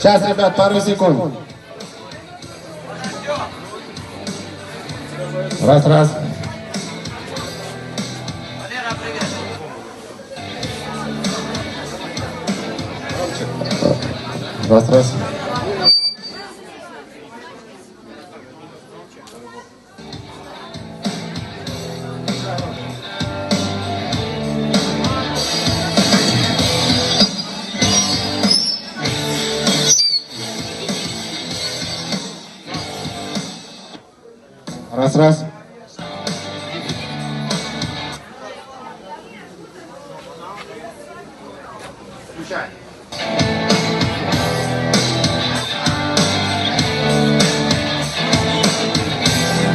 Сейчас, ребят, пару секунд. Раз, раз. Раз, раз. Раз, раз.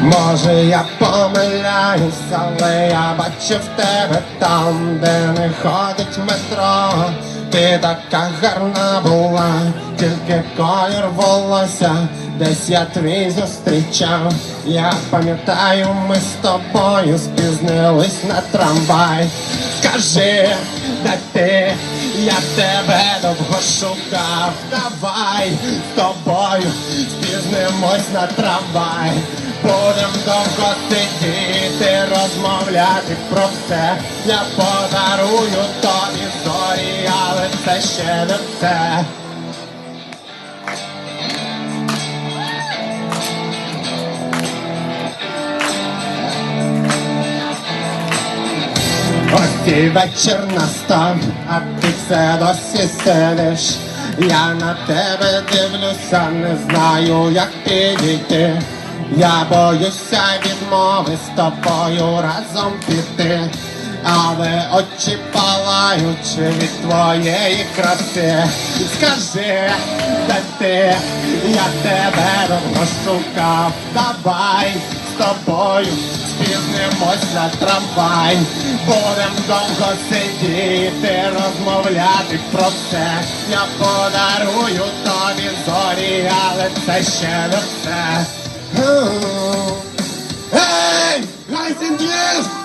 Може я помиляюсь, але я бачив тебе там, де не ходить метро. Ти така гарна була, тільки колір волосся, десь я твій зустрічав. Я пам'ятаю, ми з тобою спізнились на трамвай. Скажи, де ти? Я тебе довго шукав. Давай з тобою спізнимось на трамвай. Будем довго сидіти, розмовляти про все. Я подарую тобі зорі, але це ще не все. Ось вечір настав, а ти все досі сидиш. Я на тебе дивлюся, не знаю, як підійти. Я боюся відмови з тобою разом піти. Але очі палаючи від твоєї краси. Скажи, де ти, я тебе довго шукав. Давай з тобою спізнимось на трамвай. Будем довго сидіти, розмовляти про все. Я подарую тобі зорі, але це ще не все. Ей! Гайсінгліс!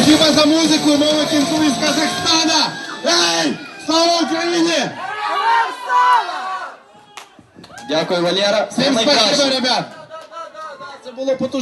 Спасибо за музыку, новый кінку из Казахстана! Эй! Слава Украине! Дякую, Валера. Всем спасибо, ребят! Це було потужно.